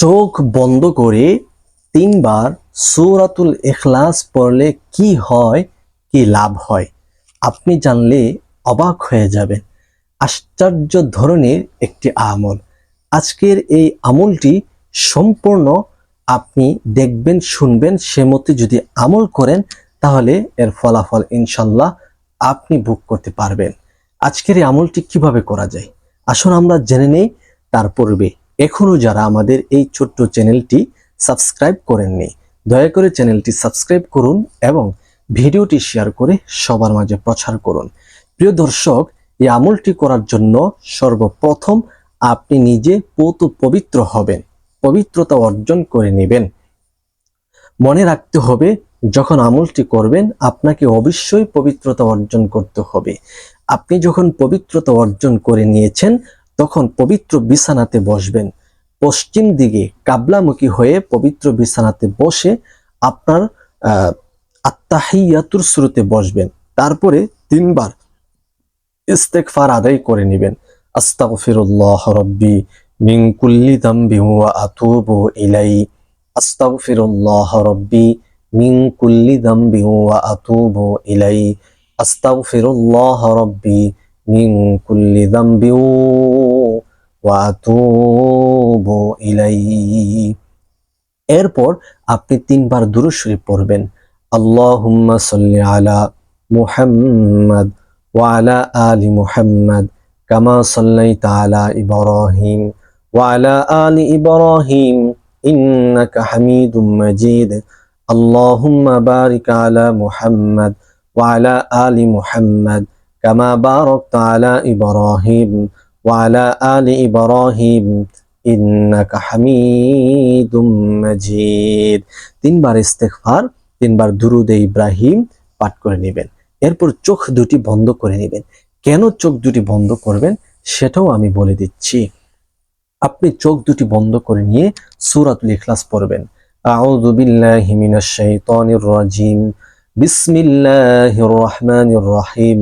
চোখ বন্ধ করে তিনবার সূরাতুল এখলাস পড়লে কি হয়, কি লাভ হয়, আপনি জানলে অবাক হয়ে যাবেন। আশ্চর্য ধরনের একটি আমল। আজকের এই আমলটি সম্পূর্ণ আপনি দেখবেন, শুনবেন, সে মতে যদি আমল করেন, তাহলে এর ফলাফল ইনশাল্লাহ আপনি বুক করতে পারবেন। আজকের এই আমলটি কীভাবে করা যায়? আসুন আমরা জেনে নেই, তার পূর্বে এখনও যারা আমাদের এই ছোট্ট চ্যানেলটি সাবস্ক্রাইব করেননি, দয়া করে চ্যানেলটি সাবস্ক্রাইব করুন এবং ভিডিওটি শেয়ার করে সবার মাঝে প্রচার করুন। প্রিয় দর্শক, এই আমলটি করার জন্য সর্বপ্রথম আপনি নিজে পৌত পবিত্র হবেন, পবিত্রতা অর্জন করে নেবেন। মনে রাখতে হবে, যখন আমলটি করবেন, আপনাকে অবশ্যই পবিত্রতা অর্জন করতে হবে। আপনি যখন পবিত্রতা অর্জন করে নিয়েছেন তখন পবিত্র বিছানাতে বসবেন। পশ্চিম দিকে কাবলামুখী হয়ে পবিত্র বিছানাতে বসে আপনার আত্মাহিয়াতুর শুরুতে বসবেন। তারপরে তিনবার ইস্তেকফার আদায় করে নেবেন। আস্তাগফিরুল্লাহ রব্বি মিন কুল্লি দামবি ওয়া আতুবু ইলাই। আস্তাগফিরুল্লাহ রব্বি মিন কুল্লি দামবি ওয়া আতুবু ইলাই। আস্তাগফিরুল্লাহ রব্বি মিন কুল্লি দামবি ওয়াতুবু ইলাইহি। এরপর আপনি তিনবার দুরুদ শরীফ পড়বেন। আল্লাহুম্মা সাল্লি আলা মুহাম্মাদ ওয়া আলা আলি মুহাম্মাদ কামা সাল্লাইতা আলা ইব্রাহিম ওয়া আলা আলি ইব্রাহিম ইন্নাকা হামিদুম মাজিদ। আল্লাহুম্মা বারিক আলা মুহাম্মাদ ওয়া আলি মুহাম্মাদ কামা বারাকতা আলা ইব্রাহিম। وعلى آل إبراهيم إنك حميد مجيد তিনবার ইস্তেগফার তিনবার দুরুদে ইব্রাহিম পাঠ করে নেবেন এরপর চোখ দুটি বন্ধ করে নেবেন কেন চোখ দুটি বন্ধ করবেন সেটাও আমি বলে দিচ্ছি আপনি চোখ দুটি বন্ধ করে নিয়ে সূরাতুল ইখলাস পড়বেন আউযু বিল্লাহি মিনাশ শাইতানির রাজিম বিসমিল্লাহির রহমানির রহিম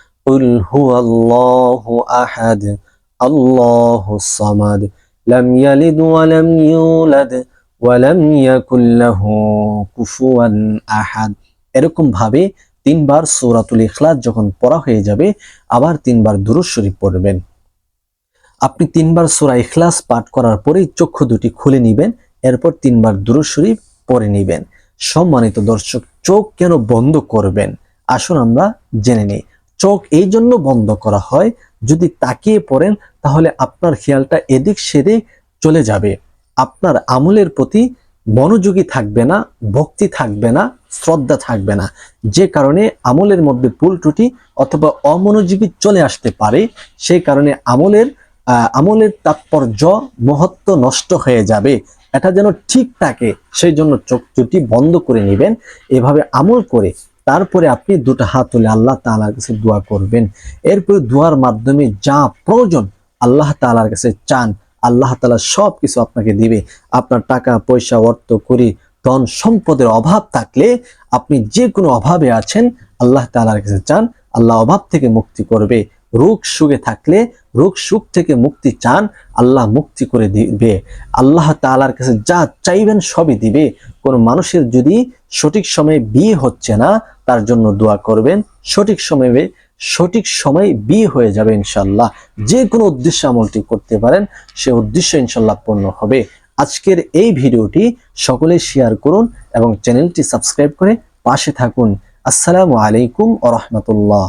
قل هو الله أحد الله الصمد لم يلد ولم يولد ولم يكن له كفوا أحد এরকম ভাবে তিনবার সূরাতুল ইখলাস যখন পড়া হয়ে যাবে আবার তিনবার দুরূদ শরীফ পড়বেন আপনি তিনবার সূরা ইখলাস পাঠ করার পরেই চক্ষু দুটি খুলে নেবেন এরপর তিনবার দুরূদ শরীফ পড়ে নেবেন সম্মানিত দর্শক চোখ কেন বন্ধ করবেন আসুন আমরা জেনে নিই চোখ এই জন্য বন্ধ করা হয়। যদি তাকিয়ে পড়েন, তাহলে আপনার খেয়ালটা এদিক সেদিক চলে যাবে। আপনার আমলের প্রতি মনোযোগী থাকবে না, ভক্তি থাকবে না, শ্রদ্ধা থাকবে না। যে কারণে আমলের মধ্যে ভুল ত্রুটি অথবা অমনোযোগী চলে আসতে পারে, সেই কারণে আমলের আমলের তাৎপর্য, মহত্ব নষ্ট হয়ে যাবে। এটা যেন ঠিক থাকে, সেই জন্য চোখ দুটি বন্ধ করে নেবেন। এভাবে আমল করে তারপরে আপনি দুটো হাত তুলে আল্লাহ তালার কাছে দোয়া করবেন। এরপরে দোয়ার মাধ্যমে যা প্রয়োজন আল্লাহ তালার কাছে চান, আল্লাহ তালা সব কিছু আপনাকে দিবে। আপনার টাকা, পয়সা, অর্থ, করি, ধন, সম্পদের অভাব থাকলে আপনি যে কোনো অভাবে আছেন, আল্লাহ তালার কাছে চান, আল্লাহ অভাব থেকে মুক্তি করবে। রোগ সুখে থাকলে, রোগ সুখ থেকে মুক্তি চান, আল্লাহ মুক্তি করে দিবে। আল্লাহ তাআলার কাছে যা চাইবেন সবই দিবে। কোন মানুষের যদি সঠিক সময়ে বিয়ে হচ্ছে না, তার জন্য দোয়া করবেন। সঠিক সময়ে, সঠিক সময় বিয়ে হয়ে যাবে ইনশাল্লাহ যে কোনো উদ্দেশ্যে আমলটি করতে পারেন, সে উদ্দেশ্য ইনশাল্লাহ পূর্ণ হবে। আজকের এই ভিডিওটি সকলে শেয়ার করুন এবং চ্যানেলটি সাবস্ক্রাইব করে পাশে থাকুন। আসসালামু আলাইকুম আ রহমতুল্লাহ।